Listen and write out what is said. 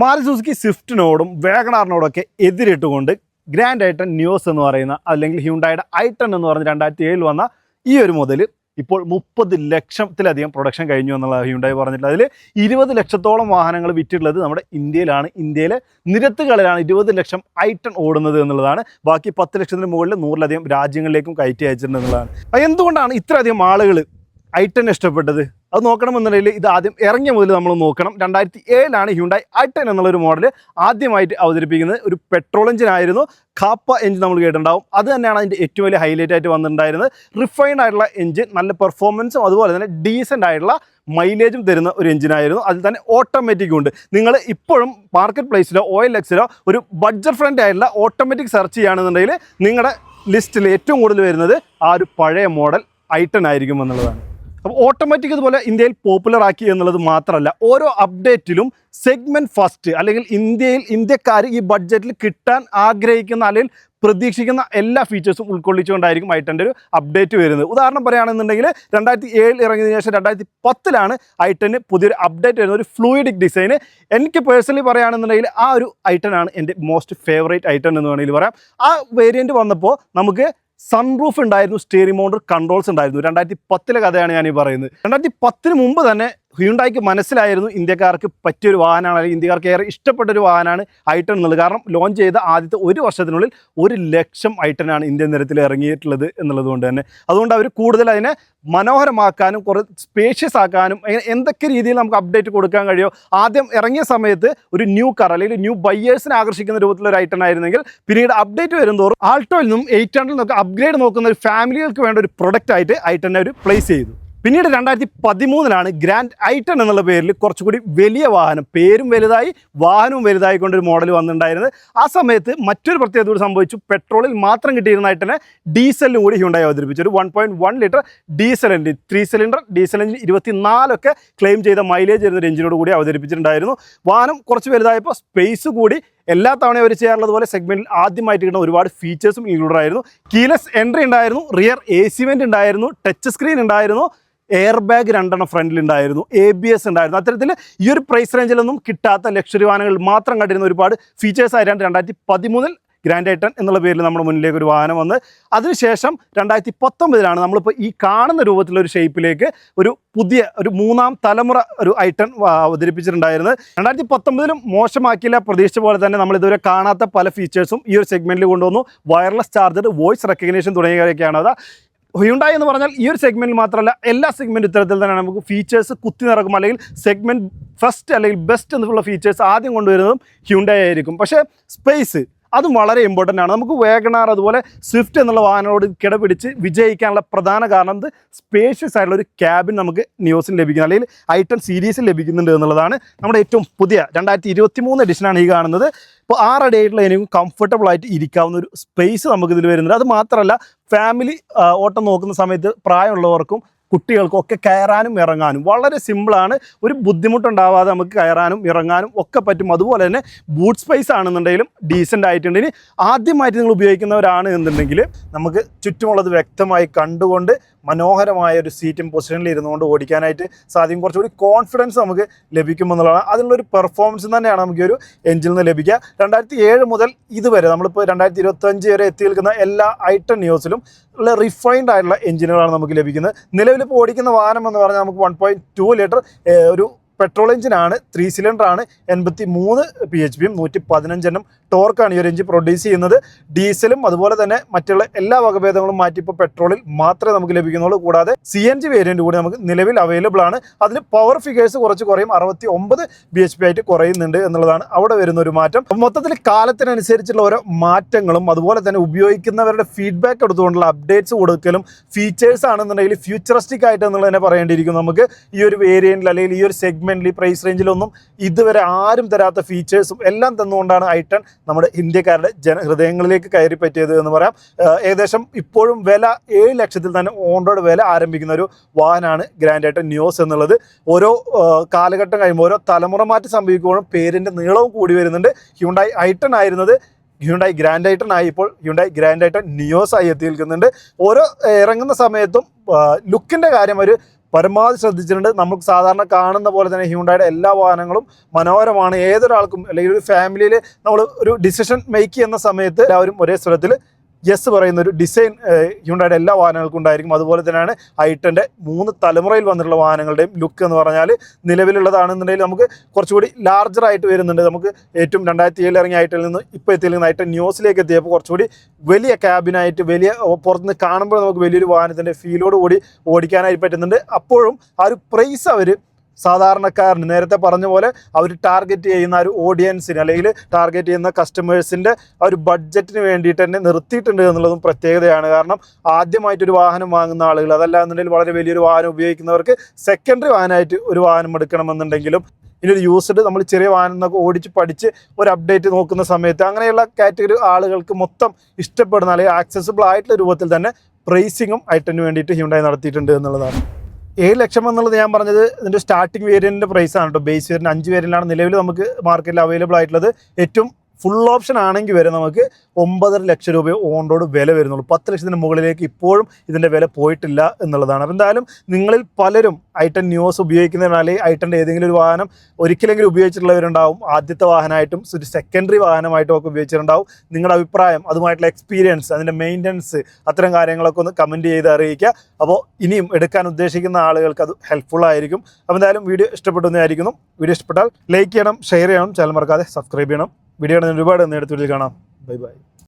മാറി സുസുക്കി സ്വിഫ്റ്റിനോടും വേഗണാറിനോടൊക്കെ എതിരിട്ടുകൊണ്ട് ഗ്രാൻഡ് ഐട്ടൺ ന്യൂസ് എന്ന് പറയുന്ന അല്ലെങ്കിൽ ഹ്യൂണ്ടായുടെ ഐട്ടൺ എന്ന് പറഞ്ഞ് രണ്ടായിരത്തി ഏഴിൽ വന്ന ഈ ഒരു മുതൽ ഇപ്പോൾ മുപ്പത് ലക്ഷത്തിലധികം പ്രൊഡക്ഷൻ കഴിഞ്ഞു എന്നുള്ള ഹ്യൂണ്ടായി പറഞ്ഞിട്ടുള്ളത് അതിൽ ഇരുപത് ലക്ഷത്തോളം വാഹനങ്ങൾ വിറ്റിട്ടുള്ളത് നമ്മുടെ ഇന്ത്യയിലാണ്. ഇന്ത്യയിലെ നിരത്തുകളിലാണ് ഇരുപത് ലക്ഷം ഐട്ടൺ ഓടുന്നത് എന്നുള്ളതാണ്. ബാക്കി പത്ത് ലക്ഷത്തിന് മുകളിൽ നൂറിലധികം രാജ്യങ്ങളിലേക്കും കയറ്റി അയച്ചിട്ടുണ്ട് എന്നുള്ളതാണ്. അത് എന്തുകൊണ്ടാണ് ഇത്രയധികം ആളുകൾ ഐട്ടൺ ഇഷ്ടപ്പെട്ടത്? അത് നോക്കണമെന്നുണ്ടെങ്കിൽ ഇത് ആദ്യം ഇറങ്ങിയ മുതൽ നമ്മൾ നോക്കണം. രണ്ടായിരത്തി ഏഴിലാണ് ഹ്യൂണ്ടായി ഐട്ടൺ എന്നുള്ളൊരു മോഡൽ ആദ്യമായിട്ട് അവതരിപ്പിക്കുന്നത്. ഒരു പെട്രോൾ എഞ്ചിൻ ആയിരുന്നു. കാപ്പ എഞ്ചിൻ നമ്മൾ കേട്ടിട്ടുണ്ടാവും. അത് തന്നെയാണ് അതിന്റെ ഏറ്റവും വലിയ ഹൈലൈറ്റ് ആയിട്ട് വന്നിട്ടുണ്ടായിരുന്നത്. റിഫൈൻഡ് ആയിട്ടുള്ള എഞ്ചിൻ നല്ല പെർഫോമൻസും അതുപോലെ തന്നെ ഡീസന്റ് ആയിട്ടുള്ള മൈലേജും തരുന്ന ഒരു എഞ്ചിനായിരുന്നു അതിൽ തന്നെ ഓട്ടോമാറ്റിക് ഉണ്ട്. നിങ്ങൾ ഇപ്പോഴും മാർക്കറ്റ് പ്ലേസിലോ ഓയിൽ എക്സിലോ ഒരു ബഡ്ജറ്റ് ഫ്രണ്ട് ആയിട്ടുള്ള ഓട്ടോമാറ്റിക് സെർച്ച് ചെയ്യുകയാണെന്നുണ്ടെങ്കിൽ നിങ്ങളുടെ ലിസ്റ്റിൽ ഏറ്റവും കൂടുതൽ വരുന്നത് ആ ഒരു പഴയ മോഡൽ ഐട്ടൺ ആയിരിക്കും എന്നുള്ളതാണ്. അപ്പോൾ ഓട്ടോമാറ്റിക് ഇതുപോലെ ഇന്ത്യയിൽ പോപ്പുലർ ആക്കി എന്നുള്ളത് മാത്രമല്ല ഓരോ അപ്ഡേറ്റിലും സെഗ്മെന്റ് ഫസ്റ്റ് അല്ലെങ്കിൽ ഇന്ത്യയിൽ ഇന്ത്യക്കാർ ഈ ബഡ്ജറ്റിൽ കിട്ടാൻ ആഗ്രഹിക്കുന്ന അല്ലെങ്കിൽ പ്രതീക്ഷിക്കുന്ന എല്ലാ ഫീച്ചേഴ്സും ഉൾക്കൊള്ളിച്ചുകൊണ്ടായിരിക്കും ഐട്ടന്റെ ഒരു അപ്ഡേറ്റ് വരുന്നത്. ഉദാഹരണം പറയുകയാണെന്നുണ്ടെങ്കിൽ രണ്ടായിരത്തി ഏഴിൽ ഇറങ്ങിയതിനു ശേഷം രണ്ടായിരത്തി പത്തിലാണ് ഐട്ടന് പുതിയൊരു അപ്ഡേറ്റ് വരുന്നത്. ഒരു ഫ്ലൂയിഡിക് ഡിസൈന് എനിക്ക് പേഴ്സണലി പറയുകയാണെന്നുണ്ടെങ്കിൽ ആ ഒരു ഐട്ടനാണ് എന്റെ മോസ്റ്റ് ഫേവറേറ്റ് ഐട്ടൺ എന്ന് വേണമെങ്കിൽ പറയാം. ആ വേരിയന്റ് വന്നപ്പോൾ നമുക്ക് സൺറൂഫ് ഉണ്ടായിരുന്നു സ്റ്റീറിംഗ് മൗണ്ടർ കൺട്രോൾസ് ഉണ്ടായിരുന്നു. രണ്ടായിരത്തി പത്തിലെ കഥയാണ് ഞാൻ ഈ പറയുന്നത്. രണ്ടായിരത്തി പത്തിന് മുമ്പ് തന്നെ ഹ്യൂണ്ടായിക്ക് മനസ്സിലായിരുന്നു ഇന്ത്യക്കാർക്ക് പറ്റിയൊരു വാഹനമാണ് അല്ലെങ്കിൽ ഇന്ത്യക്കാർക്ക് ഏറെ ഇഷ്ടപ്പെട്ട ഒരു വാഹനമാണ് ഐട്ടൺ എന്നുള്ളത്. കാരണം ലോഞ്ച് ചെയ്ത ആദ്യത്തെ ഒരു വർഷത്തിനുള്ളിൽ ഒരു ലക്ഷം ഐട്ടനാണ് ഇന്ത്യൻ നിരത്തിൽ ഇറങ്ങിയിട്ടുള്ളത് എന്നുള്ളത് കൊണ്ട് തന്നെ. അതുകൊണ്ട് അവർ കൂടുതൽ അതിനെ മനോഹരമാക്കാനും കുറേ സ്പേഷ്യസ് ആക്കാനും എന്തൊക്കെ രീതിയിൽ നമുക്ക് അപ്ഡേറ്റ് കൊടുക്കാൻ കഴിയുമോ? ആദ്യം ഇറങ്ങിയ സമയത്ത് ഒരു ന്യൂ കാർ അല്ലെങ്കിൽ ന്യൂ ബയ്യേഴ്സിനെ ആകർഷിക്കുന്ന രൂപത്തിലൊരു ഐറ്റൺ ആയിരുന്നെങ്കിൽ പിന്നീട് അപ്ഡേറ്റ് വരുന്നതോറും ആൾട്ടോയിൽ നിന്നും എയ്റ്റ് ഹൺഡ്രഡിൽ നിന്നൊക്കെ അപ്ഗ്രേഡ് നോക്കുന്ന ഒരു ഫാമിലികൾക്ക് വേണ്ട ഒരു പ്രൊഡക്റ്റ് ആയിട്ട് അവർ ഒരു പ്ലേസ് ചെയ്തു. പിന്നീട് രണ്ടായിരത്തി പതിമൂന്നിലാണ് ഗ്രാൻഡ് ഐറ്റൺ എന്നുള്ള പേരിൽ കുറച്ചുകൂടി വലിയ വാഹനം പേരും വലുതായി വാഹനവും വലുതായി കൊണ്ടൊരു മോഡൽ വന്നിട്ടുണ്ടായിരുന്നത്. ആ സമയത്ത് മറ്റൊരു പ്രത്യേകത കൂടി സംഭവിച്ചു. പെട്രോളിൽ മാത്രം കിട്ടിയിരുന്ന ഐട്ടനെ ഡീസലിനും കൂടി ഹ്യൂണ്ടായി അവതരിപ്പിച്ചു. ഒരു one point one litre diesel engine three cylinder diesel engine ഇരുപത്തിനാലൊക്കെ claim ചെയ്ത മൈലേജ് വരുന്ന ഒരു എഞ്ചിനോട് കൂടി അവതരിപ്പിച്ചിട്ടുണ്ടായിരുന്നു. വാഹനം കുറച്ച് വലുതായപ്പോൾ സ്പേസ് കൂടി എല്ലാ തവണയും അവർ ചെയ്യാറുള്ളത് പോലെ സെഗ്മെന്റിൽ ആദ്യമായിട്ട് കിട്ടുന്ന ഒരുപാട് ഫീച്ചേഴ്സും ഇൻക്ലൂഡ് ആയിരുന്നു. കീലെസ് എൻട്രി ഉണ്ടായിരുന്നു റിയർ എ സി വെന്റ് ഉണ്ടായിരുന്നു ടച്ച് സ്ക്രീൻ ഉണ്ടായിരുന്നു. എയർ ബാഗ് രണ്ടെണ്ണം ഫ്രണ്ടിൽ ഉണ്ടായിരുന്നു എ ബി എസ് ഉണ്ടായിരുന്നു. അത്തരത്തിൽ ഈ ഒരു പ്രൈസ് റേഞ്ചിലൊന്നും കിട്ടാത്ത ലക്ഷറി വാഹനങ്ങൾ മാത്രം കണ്ടിരുന്ന ഒരുപാട് ഫീച്ചേഴ്സ് ആയിരുന്നു രണ്ടായിരത്തി പതിമൂന്നിൽ ഗ്രാൻഡ് ഐട്ടൺ എന്നുള്ള പേരിൽ നമ്മുടെ മുന്നിലേക്ക് ഒരു വാഹനം വന്ന്. അതിനുശേഷം രണ്ടായിരത്തി പത്തൊമ്പതിലാണ് നമ്മളിപ്പോൾ ഈ കാണുന്ന രൂപത്തിലൊരു ഷേപ്പിലേക്ക് ഒരു പുതിയ ഒരു മൂന്നാം തലമുറ ഒരു ഐട്ടൺ അവതരിപ്പിച്ചിട്ടുണ്ടായിരുന്നത്. രണ്ടായിരത്തി പത്തൊമ്പതിലും മോശമാക്കിയില്ല. പ്രതീക്ഷിച്ച പോലെ തന്നെ നമ്മൾ ഇതുവരെ കാണാത്ത പല ഫീച്ചേഴ്സും ഈ ഒരു സെഗ്മെന്റിൽ കൊണ്ടുവന്നു. വയർലെസ് ചാർജർ വോയിസ് റെക്കഗ്നേഷൻ തുടങ്ങിയവയൊക്കെയാണ്. അത് ഹ്യുണ്ടായി എന്ന് പറഞ്ഞാൽ ഈ ഒരു സെഗ്മെന്റിൽ മാത്രമല്ല എല്ലാ സെഗ്മെന്റ് ഇത്തരത്തിൽ തന്നെ നമുക്ക് ഫീച്ചേഴ്സ് കുത്തി നിറക്കും. അല്ലെങ്കിൽ സെഗ്മെന്റ് ഫസ്റ്റ് അല്ലെങ്കിൽ ബെസ്റ്റ് എന്നുള്ള ഫീച്ചേഴ്സ് ആദ്യം കൊണ്ടുവരുന്നതും ഹ്യുണ്ടായി ആയിരിക്കും. പക്ഷേ സ്പേസ് അതും വളരെ ഇമ്പോർട്ടന്റ് ആണ്. നമുക്ക് വേഗണാർ അതുപോലെ സ്വിഫ്റ്റ് എന്നുള്ള വാഹനങ്ങളോട് കിടപിടിച്ച് വിജയിക്കാനുള്ള പ്രധാന കാരണം ഇത് സ്പേഷ്യസ് ആയിട്ടുള്ള ഒരു ക്യാബിൻ നമുക്ക് ന്യൂസിൽ ലഭിക്കുന്നു. അല്ലെങ്കിൽ ഐട്ടൺ സീരീസിൽ ലഭിക്കുന്നുണ്ട് എന്നുള്ളതാണ് നമ്മുടെ ഏറ്റവും പുതിയ രണ്ടായിരത്തി ഇരുപത്തി മൂന്ന് എഡിഷനാണ് ഈ കാണുന്നത്. ഇപ്പോൾ ആറടിയായിട്ടുള്ള എനിക്കും കംഫർട്ടബിൾ ആയിട്ട് ഇരിക്കാവുന്ന ഒരു സ്പേസ് നമുക്ക് ഇതിൽ വരുന്നുണ്ട്. അത് മാത്രമല്ല ഫാമിലി ഓട്ടം നോക്കുന്ന സമയത്ത് പ്രായമുള്ളവർക്കും കുട്ടികൾക്കും ഒക്കെ കയറാനും ഇറങ്ങാനും വളരെ സിമ്പിളാണ് ഒരു ബുദ്ധിമുട്ടുണ്ടാവാതെ നമുക്ക് കയറാനും ഇറങ്ങാനും ഒക്കെ പറ്റും. അതുപോലെ തന്നെ ബൂട്ട് സ്പേസ് ആണെന്നുണ്ടെങ്കിലും ഡീസന്റ് ആയിട്ടുണ്ട്. ഇനി ആദ്യമായിട്ട് നിങ്ങൾ ഉപയോഗിക്കുന്നവരാണ് എന്നുണ്ടെങ്കിൽ നമുക്ക് ചുറ്റുമുള്ളത് വ്യക്തമായി കണ്ടുകൊണ്ട് മനോഹരമായ ഒരു സീറ്റും പൊസിഷനിൽ ഇരുന്നുകൊണ്ട് ഓടിക്കാനായിട്ട് സാധിക്കും. കുറച്ചുകൂടി കോൺഫിഡൻസ് നമുക്ക് ലഭിക്കുമെന്നുള്ളതാണ്. അതിനുള്ളൊരു പെർഫോമൻസ് തന്നെയാണ് നമുക്ക് ഒരു എഞ്ചിൽ നിന്ന് ലഭിക്കുക. രണ്ടായിരത്തി ഏഴ് മുതൽ ഇതുവരെ നമ്മളിപ്പോൾ രണ്ടായിരത്തി ഇരുപത്തഞ്ച് വരെ എത്തി നിൽക്കുന്ന എല്ലാ ഐട്ടൺ ന്യൂസിലും ഉള്ള റിഫൈൻഡ് ആയിട്ടുള്ള എഞ്ചിനുകളാണ് നമുക്ക് ലഭിക്കുന്നത്. നിലവിലിപ്പോൾ ഓടിക്കുന്ന വാഹനം എന്ന് പറഞ്ഞാൽ നമുക്ക് വൺ പോയിന്റ് ടു ലിറ്റർ ഒരു പെട്രോൾ എഞ്ചിനാണ് ത്രീ സിലിണ്ടറാണ് എൺപത്തി മൂന്ന് പി എച്ച് പിയും നൂറ്റി പതിനഞ്ചെണ്ണം ടോർക്കാണ് ഈ ഒരു എഞ്ചിൻ പ്രൊഡ്യൂസ് ചെയ്യുന്നത്. ഡീസലും അതുപോലെ തന്നെ മറ്റുള്ള എല്ലാ വകഭേദങ്ങളും മാറ്റി ഇപ്പോൾ പെട്രോളിൽ മാത്രമേ നമുക്ക് ലഭിക്കുന്നുള്ളൂ. കൂടാതെ സി എൻ ജി വേരിയന്റ് കൂടി നമുക്ക് നിലവിൽ അവൈലബിൾ ആണ്. അതിന് പവർ ഫിഗേഴ്സ് കുറച്ച് കുറയും. അറുപത്തി ഒമ്പത് ബി എച്ച് പി ആയിട്ട് കുറയുന്നുണ്ട് എന്നുള്ളതാണ് അവിടെ വരുന്ന ഒരു മാറ്റം. മൊത്തത്തിൽ കാലത്തിനനുസരിച്ചുള്ള ഓരോ മാറ്റങ്ങളും അതുപോലെ തന്നെ ഉപയോഗിക്കുന്നവരുടെ ഫീഡ്ബാക്ക് എടുത്തുകൊണ്ടുള്ള അപ്ഡേറ്റ്സ് കൊടുക്കലും ഫീച്ചേഴ്സ് ആണെന്നുണ്ടെങ്കിൽ ഫ്യൂച്ചറിസ്റ്റിക് ആയിട്ട് എന്നുള്ളത് തന്നെ പറയേണ്ടിയിരിക്കും നമുക്ക്. ഈ ഒരു വേരിയന്റിൽ അല്ലെങ്കിൽ ഈ ഒരു സെഗ്മെന്റിൽ പ്രൈസ് റേഞ്ചിലൊന്നും ഇതുവരെ ആരും തരാത്ത ഫീച്ചേഴ്സും എല്ലാം തന്നുകൊണ്ടാണ് ഐട്ടൺ നമ്മുടെ ഇന്ത്യക്കാരുടെ ജന ഹൃദയങ്ങളിലേക്ക് കയറി പറ്റിയത് എന്ന് പറയാം. ഏകദേശം ഇപ്പോഴും വില ഏഴ് ലക്ഷത്തിൽ തന്നെ ഓൺ റോഡ് വില ആരംഭിക്കുന്ന ഒരു വാഹനമാണ് ഗ്രാൻഡ് ഐട്ടൺ ന്യൂസ് എന്നുള്ളത്. ഓരോ കാലഘട്ടം കഴിയുമ്പോൾ ഓരോ തലമുറ മാറ്റം സംഭവിക്കുമ്പോഴും പേരിന്റെ നീളവും കൂടി വരുന്നുണ്ട്. ഹ്യുണ്ടായി ഐട്ടൺ ആയിരുന്നത് ഹ്യുണ്ടായി ഗ്രാൻഡ് ഐട്ടൺ ആയി ഇപ്പോൾ ഹ്യുണ്ടായി ഗ്രാൻഡ് ഐട്ടൺ നിയോസ് ആയി എത്തിയിരിക്കുന്നുണ്ട്. ഓരോ ഇറങ്ങുന്ന സമയത്തും ലുക്കിന്റെ കാര്യം ഒരു പരമാവധി ശ്രദ്ധിച്ചിട്ടുണ്ട്. നമുക്ക് സാധാരണ കാണുന്ന പോലെ തന്നെ ഹ്യൂണ്ടായുടെ എല്ലാ വാഹനങ്ങളും മനോഹരമാണ്. ഏതൊരാൾക്കും അല്ലെങ്കിൽ ഒരു ഫാമിലിയിൽ നമ്മൾ ഒരു ഡിസിഷൻ മേക്ക് ചെയ്യുന്ന സമയത്ത് എല്ലാവരും ഒരേ സ്വരത്തിൽ യെസ് പറയുന്ന ഒരു ഡിസൈൻ ഹ്യുണ്ടായുടെ എല്ലാ വാഹനങ്ങൾക്കും ഉണ്ടായിരിക്കും. അതുപോലെ തന്നെയാണ് ഐട്ടന്റെ മൂന്ന് തലമുറയിൽ വന്നിട്ടുള്ള വാഹനങ്ങളുടെയും ലുക്ക് എന്ന് പറഞ്ഞാൽ നിലവിലുള്ളതാണെന്നുണ്ടെങ്കിൽ നമുക്ക് കുറച്ചുകൂടി ലാർജറായിട്ട് വരുന്നുണ്ട്. നമുക്ക് ഏറ്റവും രണ്ടായിരത്തി ഏഴിൽ ഇറങ്ങിയ ഐറ്റിൽ നിന്ന് ഇപ്പോൾ എത്തിയിരിക്കുന്ന ഐറ്റൻ ന്യൂസിലേക്ക് എത്തിയപ്പോൾ കുറച്ചുകൂടി വലിയ ക്യാബിനായിട്ട് വലിയ പുറത്തുനിന്ന് കാണുമ്പോൾ നമുക്ക് വലിയൊരു വാഹനത്തിന്റെ ഫീലോട് കൂടി ഓടിക്കാനായി പറ്റുന്നുണ്ട്. അപ്പോഴും ആ ഒരു പ്രൈസ് അവർ സാധാരണക്കാരന് നേരത്തെ പറഞ്ഞ പോലെ അവർ ടാർഗറ്റ് ചെയ്യുന്ന ഒരു ഓഡിയൻസിന് അല്ലെങ്കിൽ ടാർഗറ്റ് ചെയ്യുന്ന കസ്റ്റമേഴ്സിന്റെ ഒരു ബഡ്ജറ്റിന് വേണ്ടിയിട്ട് തന്നെ നിർത്തിയിട്ടുണ്ട് എന്നുള്ളതും പ്രത്യേകതയാണ്. കാരണം ആദ്യമായിട്ടൊരു വാഹനം വാങ്ങുന്ന ആളുകൾ അതല്ല എന്നുണ്ടെങ്കിൽ വളരെ വലിയൊരു വാഹനം ഉപയോഗിക്കുന്നവർക്ക് സെക്കൻഡറി വാഹനമായിട്ട് ഒരു വാഹനം എടുക്കണമെന്നുണ്ടെങ്കിലും ഇനി ഒരു യൂസ്ഡ് നമ്മൾ ചെറിയ വാഹനം എന്നൊക്കെ ഓടിച്ച് പഠിച്ച് ഒരു അപ്ഡേറ്റ് നോക്കുന്ന സമയത്ത് അങ്ങനെയുള്ള കാറ്റഗറി ആളുകൾക്ക് മൊത്തം ഇഷ്ടപ്പെടുന്ന അല്ലെങ്കിൽ ആക്സസിബിൾ ആയിട്ടുള്ള രൂപത്തിൽ തന്നെ പ്രൈസിങ്ങും ഐറ്റന് വേണ്ടിയിട്ട് ഹ്യൂണ്ടായി നടത്തിയിട്ടുണ്ട് എന്നുള്ളതാണ്. ഏഴ് ലക്ഷം എന്നുള്ളത് ഞാൻ പറഞ്ഞത് ഇതിന്റെ സ്റ്റാർട്ടിംഗ് വേരിയന്റിന്റെ പ്രൈസാണ് കേട്ടോ. ബേസ് വേരിയന്റ് അഞ്ച് വേരിയന്റാണ് നിലവിൽ നമുക്ക് മാർക്കറ്റിൽ അവൈലബിൾ ആയിട്ടുള്ളത്. ഏറ്റവും ഫുൾ ഓപ്ഷൻ ആണെങ്കിൽ വരെ നമുക്ക് ഒമ്പതര ലക്ഷം രൂപ ഓൺ റോഡ് വില വരുന്നുള്ളൂ. പത്ത് ലക്ഷത്തിന് മുകളിലേക്ക് ഇപ്പോഴും ഇതിന്റെ വില പോയിട്ടില്ല എന്നുള്ളതാണ്. അപ്പോൾ എന്തായാലും നിങ്ങളിൽ പലരും ഐട്ടൻ ന്യൂസ് ഉപയോഗിക്കുന്നതിനാൽ ഐട്ടന്റെ ഏതെങ്കിലും ഒരു വാഹനം ഒരിക്കലെങ്കിലും ഉപയോഗിച്ചിട്ടുള്ളവരുണ്ടാവും. ആദ്യത്തെ വാഹനമായിട്ടും ഒരു സെക്കൻഡറി വാഹനമായിട്ടും ഒക്കെ ഉപയോഗിച്ചിട്ടുണ്ടാവും. നിങ്ങളുടെ അഭിപ്രായം അതുമായിട്ടുള്ള എക്സ്പീരിയൻസ് അതിന്റെ മെയിന്റനൻസ് അത്തരം കാര്യങ്ങളൊക്കെ ഒന്ന് കമന്റ് ചെയ്ത് അറിയിക്കുക. അപ്പോൾ ഇനിയും എടുക്കാൻ ഉദ്ദേശിക്കുന്ന ആളുകൾക്ക് അത് ഹെൽപ്ഫുൾ ആയിരിക്കും. അപ്പോൾ എന്തായാലും വീഡിയോ ഇഷ്ടപ്പെടുന്നതായിരിക്കുന്നു വീഡിയോ ഇഷ്ടപ്പെട്ടാൽ ലൈക്ക് ചെയ്യണം ഷെയർ ചെയ്യണം ചാനൽ മറക്കാതെ സബ്സ്ക്രൈബ് ചെയ്യണം. വീഡിയോ ഒരുപാട് നേരത്തെ കാണാം. Bye bye.